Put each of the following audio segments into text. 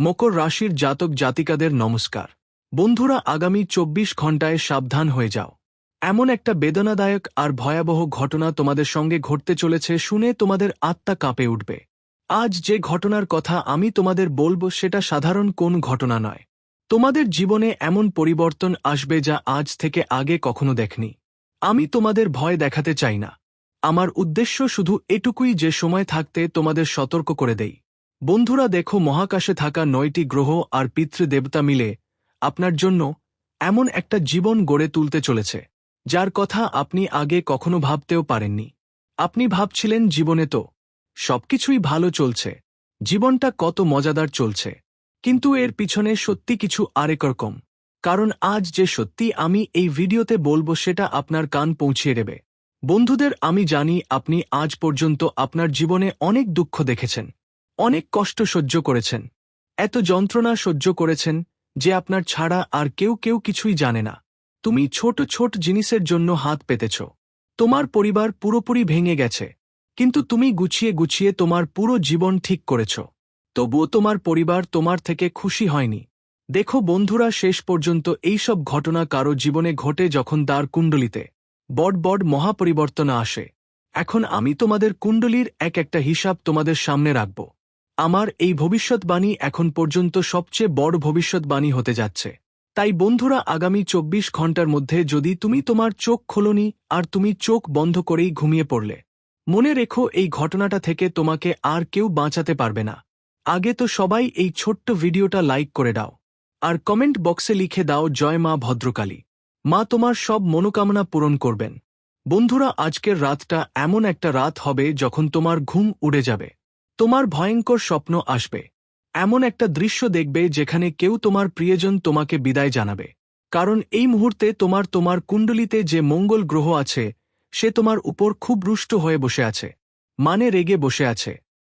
মকর রাশির জাতক জাতিকাদের নমস্কার। বন্ধুরা, আগামী চব্বিশ ঘন্টায় সাবধান হয়ে যাও। এমন একটা বেদনাদায়ক আর ভয়াবহ ঘটনা তোমাদের সঙ্গে ঘটতে চলেছে, শুনে তোমাদের আত্মা কাঁপে উঠবে। আজ যে ঘটনার কথা আমি তোমাদের বলব, সেটা সাধারণ কোন ঘটনা নয়। তোমাদের জীবনে এমন পরিবর্তন আসবে যা আজ থেকে আগে কখনো দেখনি। আমি তোমাদের ভয় দেখাতে চাই না। আমার উদ্দেশ্য শুধু এটুকুই যে সময় থাকতে তোমাদের সতর্ক করে দেই। বন্ধুরা দেখো মহাকাশে থাকা নয়টি গ্রহ আর পিতৃদেবতা মিলে আপনার জন্য এমন একটা জীবন গড়ে তুলতে চলেছে, যার কথা আপনি আগে কখনো ভাবতেও পারেননি। আপনি ভাবছিলেন, জীবনে তো সবকিছুই ভালো চলছে, জীবনটা কত মজাদার চলছে। কিন্তু এর পিছনে সত্যি কিছু আরেক রকম, কারণ আজ যে সত্যি আমি এই ভিডিওতে বলব সেটা আপনার কান পৌঁছিয়ে দেবে। বন্ধুদের, আমি জানি আপনি আজ পর্যন্ত আপনার জীবনে অনেক দুঃখ দেখেছেন। অনেক কষ্ট সহ্য করেছেন। এত যন্ত্রণা সহ্য করেছেন যে আপনার ছাড়া আর কেউ কেউ কিছুই জানে না। তুমি ছোট ছোট জিনিসের জন্য হাত পেতেছ। তোমার পরিবার পুরোপুরি ভেঙে গেছে। কিন্তু তুমি গুছিয়ে গুছিয়ে তোমার পুরো জীবন ঠিক করেছ। তবুও তোমার পরিবার তোমার থেকে খুশি হয়নি। দেখো বন্ধুরা, শেষ পর্যন্ত এইসব ঘটনা কারও জীবনে ঘটে যখন দ্বার কুণ্ডলিতে বড বড মহাপরিবর্তন আসে। এখন আমি তোমাদের কুণ্ডলীর এক একটা হিসাব তোমাদের সামনে রাখব। আমার এই ভবিষ্যৎবাণী এখন পর্যন্ত সবচেয়ে বড় ভবিষ্যৎবাণী হতে যাচ্ছে। তাই বন্ধুরা, আগামী চব্বিশ ঘণ্টার মধ্যে যদি তুমি তোমার চোখ খোলনি আর তুমি চোখ বন্ধ করেই ঘুমিয়ে পড়লে, মনে রেখো এই ঘটনাটা থেকে তোমাকে আর কেউ বাঁচাতে পারবে না। আগে তো সবাই এই ছোট্ট ভিডিওটা লাইক করে দাও আর কমেন্ট বক্সে লিখে দাও, জয় মা ভদ্রকালী। মা তোমার সব মনোকামনা পূরণ করবেন। বন্ধুরা, আজকের রাতটা এমন একটা রাত হবে যখন তোমার ঘুম উড়ে যাবে। তোমার ভয়ঙ্কর স্বপ্ন আসবে। এমন একটা দৃশ্য দেখবে যেখানে কেউ তোমার প্রিয়জন তোমাকে বিদায় জানাবে। কারণ এই মুহূর্তে তোমার তোমার কুণ্ডলিতে যে মঙ্গল গ্রহ আছে, সে তোমার উপর খুব রুষ্ট হয়ে বসে আছে মানে রেগে বসে আছে।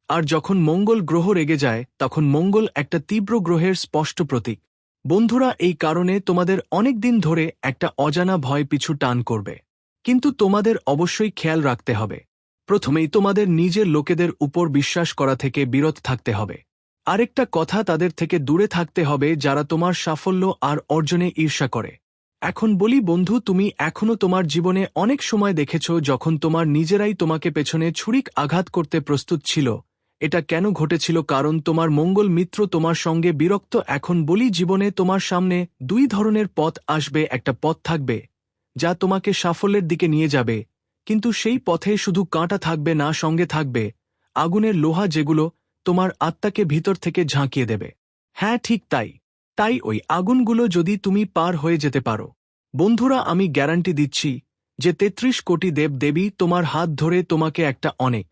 আর যখন মঙ্গল গ্রহ রেগে যায়, তখন মঙ্গল একটা তীব্র গ্রহের স্পষ্ট প্রতীক। বন্ধুরা, এই কারণে তোমাদের অনেক দিন ধরে একটা অজানা ভয় পিছু টান করবে। কিন্তু তোমাদের অবশ্যই খেয়াল রাখতে হবে। প্রথমেই তোমাদের নিজের লোকেদের উপর বিশ্বাস করা থেকে বিরত থাকতে হবে। আরেকটা কথা তাদের থেকে দূরে থাকতে হবে যারা তোমার সাফল্য আর অর্জনে ঈর্ষা করে। এখন বলি, বন্ধু, তুমি এখনও তোমার জীবনে অনেক সময় দেখেছ যখন তোমার নিজেরাই তোমাকে পেছনে ছুরিক আঘাত করতে প্রস্তুত ছিল। এটা কেন ঘটেছিল? কারণ তোমার মঙ্গল মিত্র তোমার সঙ্গে বিরক্ত। এখন বলি, জীবনে তোমার সামনে দুই ধরনের পথ আসবে। একটা পথ থাকবে যা তোমাকে সাফল্যের দিকে নিয়ে যাবে। কিন্তু সেই পথে শুধু কাঁটা থাকবে না, সঙ্গে থাকবে আগুনের লোহা যেগুলো তোমার আত্মাকে ভিতর থেকে ঝাঁকিয়ে দেবে। হ্যাঁ ঠিক তাই। তাই ওই আগুনগুলো যদি তুমি পার হয়ে যেতে পারো। বন্ধুরা, আমি গ্যারান্টি দিচ্ছি যে তেত্রিশ কোটি দেব দেবী তোমার হাত ধরে তোমাকে একটা অনেক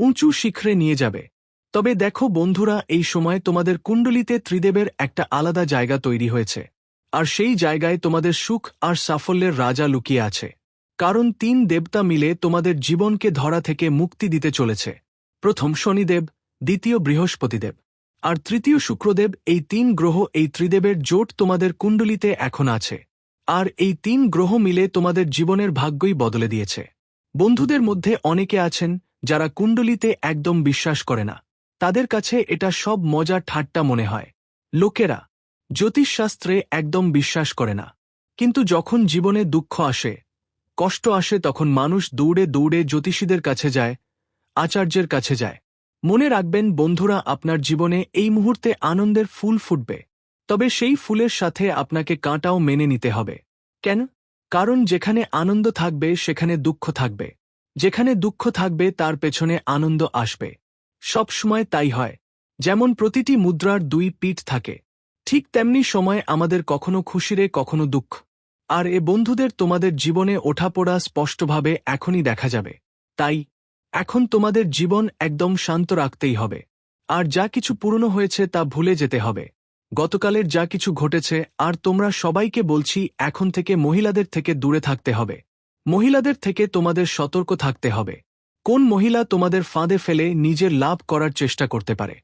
উঁচু শিখরে নিয়ে যাবে। তবে দেখো বন্ধুরা, এই সময় তোমাদের কুণ্ডলিতে ত্রিদেবের একটা আলাদা জায়গা তৈরি হয়েছে। আর সেই জায়গায় তোমাদের সুখ আর সাফল্যের রাজা লুকিয়ে আছে। কারণ তিন দেবতা মিলে তোমাদের জীবনকে ধরা থেকে মুক্তি দিতে চলেছে। প্রথম শনিদেব, দ্বিতীয় বৃহস্পতিদেব, আর তৃতীয় শুক্রদেব, এই তিন গ্রহ এই ত্রিদেবের জোট তোমাদের কুণ্ডলিতে এখন আছে। আর এই তিন গ্রহ মিলে তোমাদের জীবনের ভাগ্যই বদলে দিয়েছে। বন্ধুদের মধ্যে অনেকে আছেন যারা কুণ্ডলিতে একদম বিশ্বাস করে না। তাদের কাছে এটা সব মজা ঠাট্টা মনে হয়। লোকেরা, জ্যোতিষশাস্ত্রে একদম বিশ্বাস করে না। কিন্তু যখন জীবনে দুঃখ আসে কষ্ট আসে তখন মানুষ দৌড়ে দৌড়ে জ্যোতিষীদের কাছে যায়, আচার্যের কাছে যায়। মনে রাখবেন, বন্ধুরা, আপনার জীবনে এই মুহূর্তে আনন্দের ফুল ফুটবে, তবে সেই ফুলের সাথে আপনাকে কাঁটাও মেনে নিতে হবে। কেন? কারণ যেখানে আনন্দ থাকবে, সেখানে দুঃখ থাকবে। যেখানে দুঃখ থাকবে, তার পেছনে আনন্দ আসবে। সব সময় তাই হয়। যেমন প্রতিটি মুদ্রার দুই পিঠ থাকে, ঠিক তেমনি সময় আমাদের কখনো খুশিরে, কখনো দুঃখ। আর এ বন্ধুদের তোমাদের জীবনে ওঠাপড়া স্পষ্টভাবে এখনই দেখা যাবে। তাই, এখন তোমাদের জীবন একদম শান্ত রাখতেই হবে। আর যা কিছু পুরনো হয়েছে তা ভুলে যেতে হবে। গতকালের যা কিছু ঘটেছে, আর তোমরা সবাইকে বলছি, এখন থেকে মহিলাদের থেকে দূরে থাকতে হবে। মহিলাদের থেকে তোমাদের সতর্ক থাকতে হবে। কোন মহিলা তোমাদের ফাঁদে ফেলে নিজের লাভ করার চেষ্টা করতে পারে?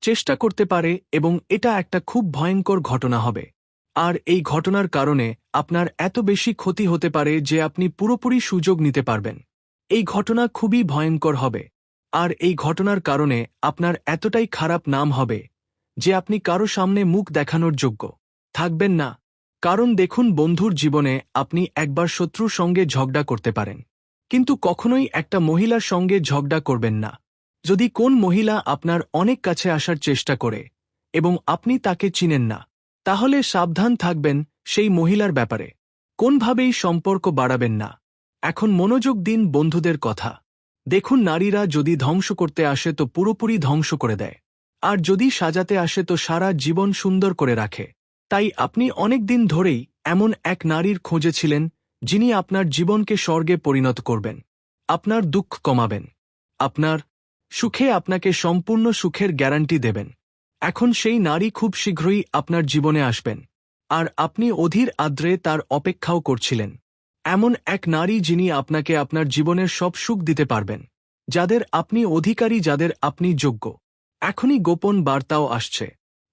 চেষ্টা করতে পারে এবং এটা একটা খুব ভয়ঙ্কর ঘটনা হবে। আর এই ঘটনার কারণে আপনার এত বেশি ক্ষতি হতে পারে যে আপনি পুরোপুরি সুযোগ নিতে পারবেন। এই ঘটনা খুবই ভয়ঙ্কর হবে। আর এই ঘটনার কারণে আপনার এতটাই খারাপ নাম হবে যে আপনি কারও সামনে মুখ দেখানোর যোগ্য। থাকবেন না। কারণ দেখুন, বন্ধুর জীবনে আপনি একবার শত্রুর সঙ্গে ঝগড়া করতে পারেন। কিন্তু কখনোই একটা মহিলার সঙ্গে ঝগড়া করবেন না। যদি কোন মহিলা আপনার অনেক কাছে আসার চেষ্টা করে এবং আপনি তাকে চিনেন না তাহলে সাবধান থাকবেন সেই মহিলার ব্যাপারে। কোনভাবেই সম্পর্ক বাড়াবেন না। এখন মনোযোগ দিন বন্ধুদের কথা। দেখুন নারীরা যদি ধ্বংস করতে আসে তো পুরোপুরি ধ্বংস করে দেয়। আর যদি সাজাতে আসে তো সারা জীবন সুন্দর করে রাখে। তাই আপনি অনেক দিন ধরেই এমন এক নারীর খোঁজে ছিলেন যিনি আপনার জীবনকে স্বর্গে পরিণত করবেন। আপনার দুঃখ কমাবেন। আপনার সুখে আপনাকে সম্পূর্ণ সুখের গ্যারান্টি দেবেন। এখন সেই নারী খুব শীঘ্রই আপনার জীবনে আসবেন। আর আপনি অধীর আদ্রে তার অপেক্ষাও করছিলেন। এমন এক নারী যিনি আপনাকে আপনার জীবনের সব সুখ দিতে পারবেন। যাদের আপনি অধিকারী, যাদের আপনি যোগ্য। এখনই গোপন বার্তাও আসছে।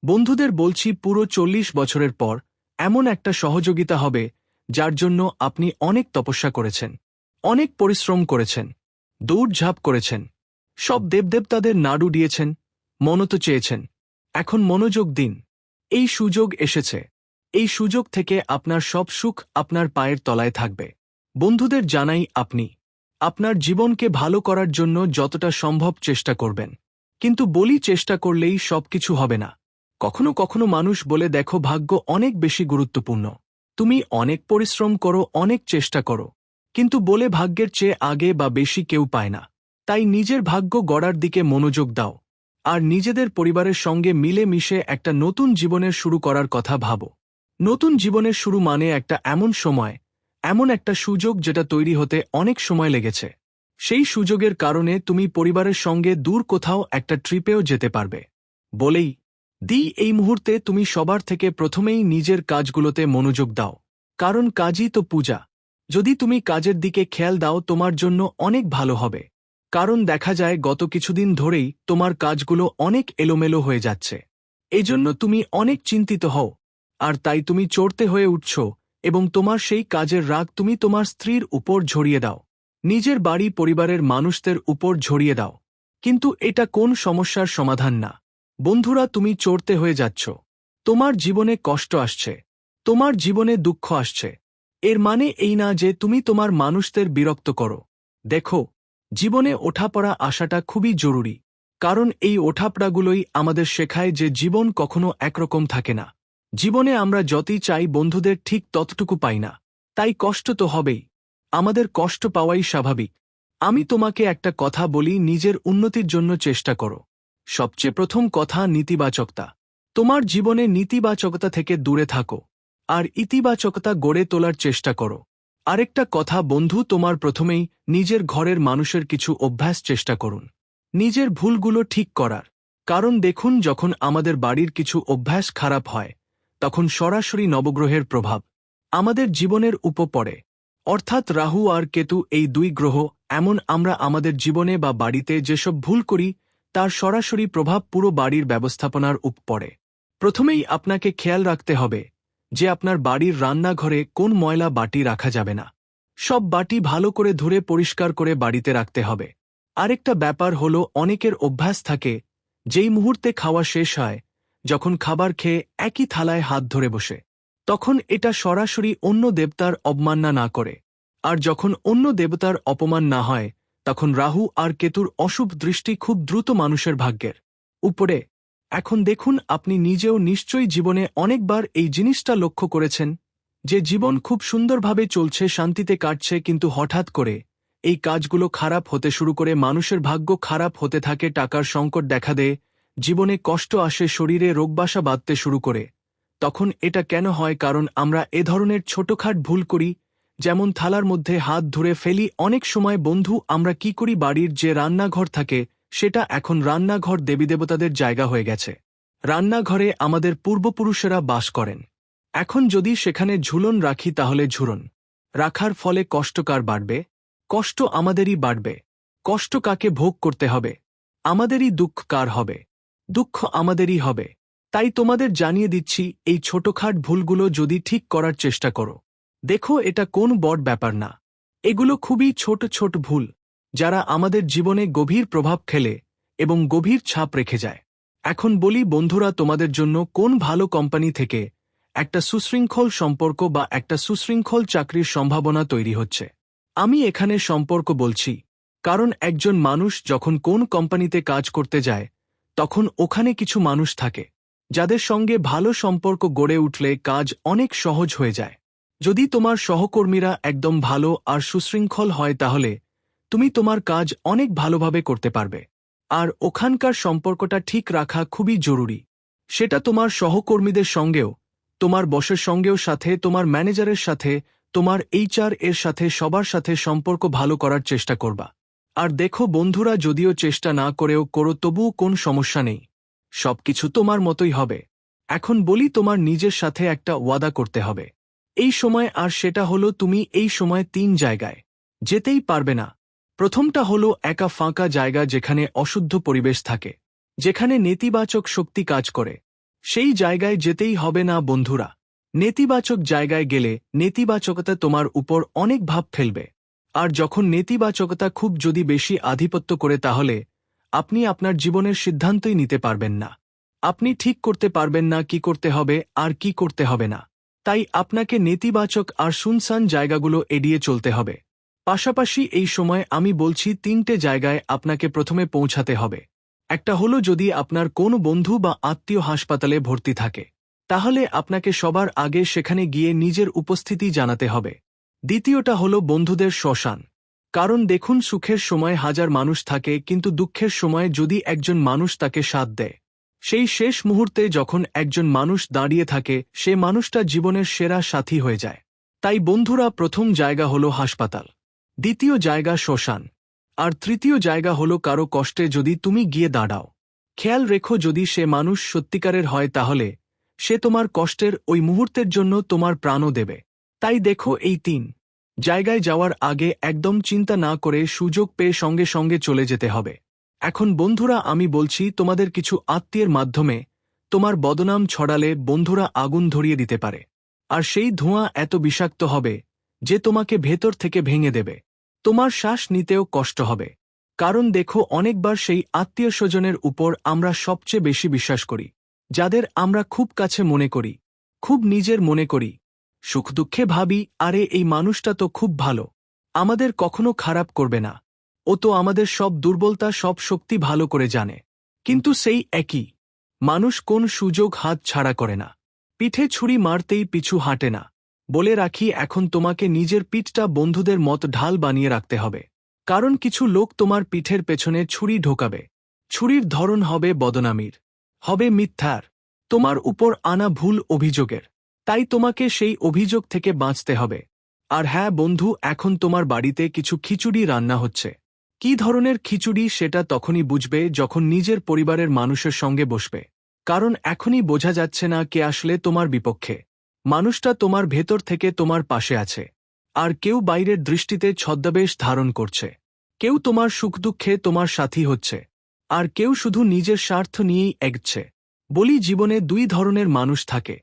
বন্ধুদের বলছি, পুরো চল্লিশ বছরের পর এমন একটা সহযোগিতা হবে, যার জন্য আপনি অনেক তপস্যা করেছেন, অনেক পরিশ্রম করেছেন, দৌড়ঝাঁপ করেছেন, সব দেবদেবতাদের নাড়ু দিয়েছেন মনত চেয়েছেন। এখন মনোযোগ দিন। এই সুযোগ এসেছে। এই সুযোগ থেকে আপনার সব সুখ আপনার পায়ের তলায় থাকবে। বন্ধুদের জানাই আপনি। আপনার জীবনকে ভালো করার জন্য যতটা সম্ভব চেষ্টা করবেন। কিন্তু বলি চেষ্টা করলেই সবকিছু হবে না। কখনো কখনো মানুষ বলে দেখো ভাগ্য অনেক বেশি গুরুত্বপূর্ণ। তুমি অনেক পরিশ্রম করো, অনেক চেষ্টা করো। কিন্তু বলে ভাগ্যের চেয়ে আগে বা বেশি কেউ পায় না। তাই নিজের ভাগ্য গড়ার দিকে মনোযোগ দাও। আর নিজেদের পরিবারের সঙ্গে মিলে মিশে একটা নতুন জীবনের শুরু করার কথা ভাবো। নতুন জীবনের শুরু মানে একটা এমন সময়, এমন একটা সুযোগ যেটা তৈরি হতে অনেক সময় লেগেছে। সেই সুযোগের কারণে তুমি পরিবারের সঙ্গে দূর কোথাও একটা ট্রিপেও যেতে পারবে। বলেই, দি, এই মুহূর্তে তুমি সবার থেকে প্রথমেই নিজের কাজগুলোতে মনোযোগ দাও। কারণ কাজই তো পূজা। যদি তুমি কাজের দিকে খেয়াল দাও, তোমার জন্য অনেক ভালো হবে। কারণ দেখা যায় গত কিছুদিন ধরেই তোমার কাজগুলো অনেক এলোমেলো হয়ে যাচ্ছে। এজন্য তুমি অনেক চিন্তিত হও, আর তাই তুমি চড়তে হয়ে উঠছ এবং তোমার সেই কাজের রাগ তুমি তোমার স্ত্রীর উপর ঝরিয়ে দাও। নিজের বাড়ি পরিবারের মানুষদের উপর ঝরিয়ে দাও। কিন্তু এটা কোন সমস্যার সমাধান না। বন্ধুরা, তুমি চড়তে হয়ে যাচ্ছ। তোমার জীবনে কষ্ট আসছে। তোমার জীবনে দুঃখ আসছে। এর মানে এই না যে তুমি তোমার মানুষদের বিরক্ত করো। দেখো জীবনে ওঠাপড়া আসাটা খুবই জরুরি, কারণ এই ওঠাপড়াগুলোই আমাদের শেখায় যে জীবন কখনো একরকম থাকে না। জীবনে আমরা যতই চাই বন্ধুদের ঠিক ততটুকু পাই না, তাই কষ্ট তো হবেই। আমাদের কষ্ট পাওয়াই স্বাভাবিক। আমি তোমাকে একটা কথা বলি, নিজের উন্নতির জন্য চেষ্টা করো। সবচেয়ে প্রথম কথা, নীতিবাচকতা। তোমার জীবনে নীতিবাচকতা থেকে দূরে থাকো, আর ইতিবাচকতা গড়ে তোলার চেষ্টা করো। আরেকটা কথা, বন্ধু, তোমার প্রথমেই নিজের ঘরের মানুষের কিছু অভ্যাস চেষ্টা করুন। নিজের ভুলগুলো ঠিক করার। কারণ দেখুন, যখন আমাদের বাড়ির কিছু অভ্যাস খারাপ হয়, তখন সরাসরি নবগ্রহের প্রভাব আমাদের জীবনের উপ পড়ে অর্থাৎ রাহু আর কেতু এই দুই গ্রহ, এমন আমরা আমাদের জীবনে বা বাড়িতে যেসব ভুল করি, তার সরাসরি প্রভাব পুরো বাড়ির ব্যবস্থাপনার উপ পড়ে প্রথমেই আপনাকে খেয়াল রাখতে হবে যে আপনার বাড়ির রান্নাঘরে কোন ময়লা বাটি রাখা যাবে না। সব বাটি ভালো করে ধরে পরিষ্কার করে বাড়িতে রাখতে হবে। আরেকটা ব্যাপার হল, অনেকের অভ্যাস থাকে, যেই মুহূর্তে খাওয়া শেষ হয়, যখন খাবার খেয়ে একই থালায় হাত ধরে বসে। তখন এটা সরাসরি অন্য দেবতার অবমাননা না করে। আর যখন অন্য দেবতার অপমান না হয়, তখন রাহু আর কেতুর অশুভ দৃষ্টি খুব দ্রুত মানুষের ভাগ্যের। উপরে এখন দেখুন আপনি নিজেও নিশ্চয়ই জীবনে অনেকবার এই জিনিসটা লক্ষ্য করেছেন, যে জীবন খুব সুন্দরভাবে চলছে, শান্তিতে কাটছে, কিন্তু হঠাৎ করে এই কাজগুলো খারাপ হতে শুরু করে, মানুষের ভাগ্য খারাপ হতে থাকে, টাকার সংকট দেখা দেয়, জীবনে কষ্ট আসে, শরীরে রোগবাসা বাঁধতে শুরু করে। তখন এটা কেন হয়? কারণ আমরা এ ধরনের ছোটখাট ভুল করি, যেমন থালার মধ্যে হাত ধরে ফেলি, অনেক সময় বন্ধু, আমরা কি করি? বাড়ির যে রান্নাঘর থাকে সেটা এখন রান্নাঘর দেবীদেবতাদের জায়গা হয়ে গেছে। রান্নাঘরে আমাদের পূর্বপুরুষেরা বাস করেন। এখন যদি সেখানে ঝুলন রাখি তাহলে ঝুরন। রাখার ফলে কষ্টকার বাড়বে? কষ্ট আমাদেরই বাড়বে। কষ্ট কাকে ভোগ করতে হবে? আমাদেরই দুঃখ কার হবে? দুঃখ আমাদেরই হবে। তাই তোমাদের জানিয়ে দিচ্ছি, এই ছোটখাট ভুলগুলো যদি ঠিক করার চেষ্টা করো। দেখো এটা কোন বড় ব্যাপার না। এগুলো খুবই ছোট ছোট ভুল। যারা আমাদের জীবনে গভীর প্রভাব খেলে এবং গভীর ছাপ রেখে যায়। এখন বলি, বন্ধুরা, তোমাদের জন্য কোন ভালো কোম্পানি থেকে একটা সুশৃঙ্খল সম্পর্ক বা একটা সুশৃঙ্খল চাকরির সম্ভাবনা তৈরি হচ্ছে। আমি এখানে সম্পর্ক বলছি, কারণ একজন মানুষ যখন কোন কোম্পানিতে কাজ করতে যায়, তখন ওখানে কিছু মানুষ থাকে, যাদের সঙ্গে ভালো সম্পর্ক গড়ে উঠলে কাজ অনেক সহজ হয়ে যায়। যদি তোমার সহকর্মীরা একদম ভালো আর সুশৃঙ্খল হয় তাহলে তুমি তোমার কাজ অনেক ভালোভাবে করতে পারবে। আর ওখানকার সম্পর্কটা ঠিক রাখা খুবই জরুরি। সেটা তোমার সহকর্মীদের সঙ্গেও, তোমার বসের সঙ্গেও সাথে, তোমার ম্যানেজারের সাথে, তোমার এইচআর এর সাথে, সবার সাথে সম্পর্ক ভালো করার চেষ্টা করবা। আর দেখো বন্ধুরা, যদিও চেষ্টা না করেও করো, তবুও কোন সমস্যা নেই। সবকিছু তোমার মতোই হবে। এখন বলি তোমার নিজের সাথে একটা ওয়াদা করতে হবে। এই সময় আর সেটা হলো তুমি এই সময় তিন জায়গায়। যেতেই পারবে না। প্রথমটা হল একা ফাঁকা জায়গা যেখানে অশুদ্ধ পরিবেশ থাকে, যেখানে নেতিবাচক শক্তি কাজ করে। সেই জায়গায় যেতেই হবে না, বন্ধুরা। নেতিবাচক জায়গায় গেলে নেতিবাচকতা তোমার উপর অনেক ভাব ফেলবে। আর যখন নেতিবাচকতা খুব যদি বেশি আধিপত্য করে তাহলে, আপনি আপনার জীবনের সিদ্ধান্তই নিতে পারবেন না। আপনি ঠিক করতে পারবেন না কি করতে হবে আর কি করতে হবে না। তাই আপনাকে নেতিবাচক আর শুনসান জায়গাগুলো এড়িয়ে চলতে হবে। পাশাপাশি এই সময় আমি বলছি তিনটে জায়গায় আপনাকে প্রথমে পৌঁছাতে হবে। একটা হলো যদি আপনার কোনো বন্ধু বা আত্মীয় হাসপাতালে ভর্তি থাকে, তাহলে আপনাকে সবার আগে সেখানে গিয়ে নিজের উপস্থিতি জানাতে হবে। দ্বিতীয়টা হল বন্ধুদের শ্মশান। কারণ দেখুন সুখের সময় হাজার মানুষ থাকে, কিন্তু দুঃখের সময় যদি একজন মানুষ তাকে সাথ দেয়, সেই শেষ মুহূর্তে যখন একজন মানুষ দাঁড়িয়ে থাকে, সে মানুষটা জীবনের সেরা সাথী হয়ে যায়। তাই বন্ধুরা প্রথম জায়গা হল হাসপাতাল। দ্বিতীয় জায়গা শ্মশান। আর তৃতীয় জায়গা হল কারও কষ্টে যদি তুমি গিয়ে দাঁড়াও। খেয়াল রেখো যদি সে মানুষ সত্যিকারের হয় তাহলে, সে তোমার কষ্টের ওই মুহূর্তের জন্য তোমার প্রাণও দেবে। তাই দেখো এই তিন। জায়গায় যাওয়ার আগে একদম চিন্তা না করে সুযোগ পেয়ে সঙ্গে সঙ্গে চলে যেতে হবে। এখন বন্ধুরা, আমি বলছি, তোমাদের কিছু আত্মীয়ের মাধ্যমে তোমার বদনাম ছড়ালে বন্ধুরা আগুন ধরিয়ে দিতে পারে। আর সেই ধোঁয়া এত বিষাক্ত হবে যে তোমাকে ভেতর থেকে ভেঙে দেবে। তোমার শ্বাস নিতেও কষ্ট হবে। কারণ দেখো, অনেকবার সেই আত্মীয় স্বজনের উপর আমরা সবচেয়ে বেশি বিশ্বাস করি, যাদের আমরা খুব কাছে মনে করি, খুব নিজের মনে করি। সুখ দুঃখে ভাবি, আরে, এই মানুষটা তো খুব ভালো। আমাদের কখনো খারাপ করবে না। ও তো আমাদের সব দুর্বলতা, সব শক্তি ভালো করে জানে। কিন্তু সেই একই। মানুষ কোন সুযোগ হাত ছাড়া করে না। পিঠে ছুরি মারতেই পিছু হাঁটে না। বলে রাখি, এখন তোমাকে নিজের পিঠটা বন্ধুদের মত ঢাল বানিয়ে রাখতে হবে। কারণ কিছু লোক তোমার পিঠের পেছনে ছুরি ঢোকাবে। ছুরির ধরন হবে বদনামির। হবে মিথ্যার। তোমার উপর আনা ভুল অভিযোগের। তাই তোমাকে সেই অভিযোগ থেকে বাঁচতে হবে। আর হ্যাঁ বন্ধু, এখন তোমার বাড়িতে কিছু খিচুড়ি রান্না হচ্ছে। কি ধরনের খিচুড়ি সেটা তখনই বুঝবে যখন নিজের পরিবারের মানুষের সঙ্গে বসবে। কারণ এখনই বোঝা যাচ্ছে না কে আসলে তোমার বিপক্ষে। মানুষটা তোমার ভেতর থেকে তোমার পাশে আছে। আর কেউ বাইরের দৃষ্টিতে ছদ্মবেশ ধারণ করছে। কেউ তোমার সুখ দুঃখে তোমার সাথী হচ্ছে। আর কেউ শুধু নিজের স্বার্থ নিয়েই এগছে বলি জীবনে দুই ধরনের মানুষ থাকে।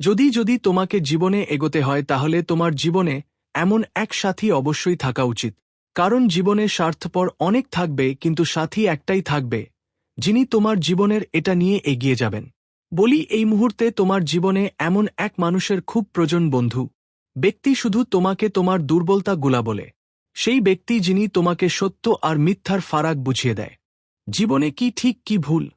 যদি যদি তোমাকে জীবনে এগোতে হয় তাহলে তোমার জীবনে এমন এক সাথী অবশ্যই থাকা উচিত। কারণ জীবনে স্বার্থপর অনেক থাকবে, কিন্তু সাথী একটাই থাকবে, যিনি তোমার জীবনের এটা নিয়ে এগিয়ে যাবেন। বলি, এই মুহূর্তে তোমার জীবনে এমন এক মানুষের খুব প্রয়োজন বন্ধু। ব্যক্তি শুধু তোমাকে তোমার দুর্বলতা গুলা বলে। সেই ব্যক্তি যিনি তোমাকে সত্য আর মিথ্যার ফারাক বুঝিয়ে দেয়। জীবনে কি ঠিক, কি ভুল?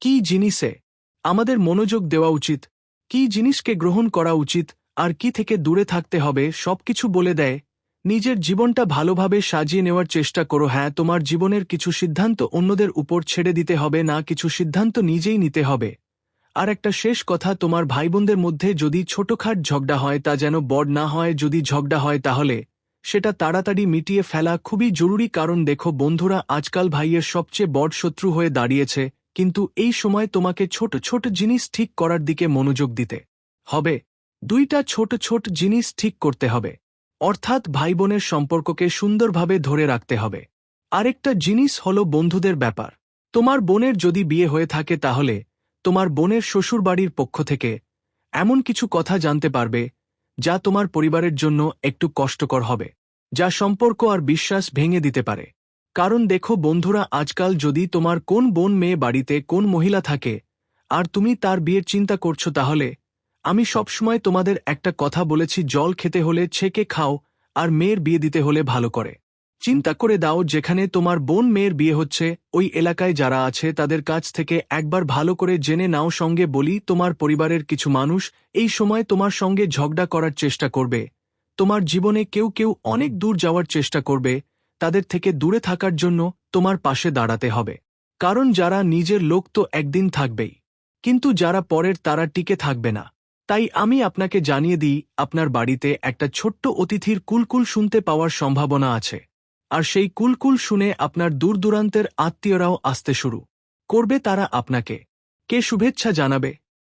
কি জিনিসে? আমাদের মনোযোগ দেওয়া উচিত। কি জিনিসকে গ্রহণ করা উচিত? আর কি থেকে দূরে থাকতে হবে? সবকিছু বলে দেয়। নিজের জীবনটা ভালোভাবে সাজিয়ে নেওয়ার চেষ্টা করো। হ্যাঁ তোমার জীবনের কিছু সিদ্ধান্ত অন্যদের উপর ছেড়ে দিতে হবে, না কিছু সিদ্ধান্ত নিজেই নিতে হবে। আর একটা শেষ কথা, তোমার ভাইবোনদের মধ্যে যদি ছোটখাট ঝগড়া হয়, তা যেন বড় না হয়, যদি ঝগড়া হয় তাহলে? সেটা তাড়াতাড়ি মিটিয়ে ফেলা খুবই জরুরি, কারণ দেখো বন্ধুরা, আজকাল ভাইয়ের সবচেয়ে বড় শত্রু হয়ে দাঁড়িয়েছে। কিন্তু এই সময় তোমাকে ছোট ছোট জিনিস ঠিক করার দিকে মনোযোগ দিতে হবে। দুইটা ছোট ছোট জিনিস ঠিক করতে হবে। অর্থাৎ ভাই বোনের সম্পর্ককে সুন্দরভাবে ধরে রাখতে হবে। আরেকটা জিনিস হল বন্ধুদের ব্যাপার। তোমার বোনের যদি বিয়ে হয়ে থাকে তাহলে তোমার বোনের শ্বশুরবাড়ির পক্ষ থেকে এমন কিছু কথা জানতে পারবে যা তোমার পরিবারের জন্য একটু কষ্টকর হবে, যা সম্পর্ক আর বিশ্বাস ভেঙে দিতে পারে। কারণ দেখো বন্ধুরা, আজকাল যদি তোমার কোন বোন মেয়ে বাড়িতে কোন মহিলা থাকে আর তুমি তার বিয়ের চিন্তা করছ তাহলে, আমি সবসময় তোমাদের একটা কথা বলেছি, জল খেতে হলে ছেকে খাও আর মেয়ের বিয়ে দিতে হলে ভালো করে। চিন্তা করে দাও যেখানে তোমার বোন মেয়ের বিয়ে হচ্ছে, ওই এলাকায় যারা আছে তাদের কাছ থেকে একবার ভালো করে জেনে নাও, সঙ্গে বলি তোমার পরিবারের কিছু মানুষ এই সময় তোমার সঙ্গে ঝগড়া করার চেষ্টা করবে। তোমার জীবনে কেউ কেউ অনেক দূর যাওয়ার চেষ্টা করবে, তাদের থেকে দূরে থাকার জন্য তোমার পাশে দাঁড়াতে হবে। কারণ যারা নিজের লোক তো একদিন থাকবেই, কিন্তু যারা পরের তারা টিকে থাকবে না। তাই আমি আপনাকে জানিয়ে দিই, আপনার বাড়িতে একটা ছোট্ট অতিথির কুলকুল শুনতে পাওয়ার সম্ভাবনা আছে। আর সেই কুলকুল শুনে আপনার দূর দূরান্তের আত্মীয়রাও আসতে শুরু করবে তারা আপনাকে। কে শুভেচ্ছা জানাবে?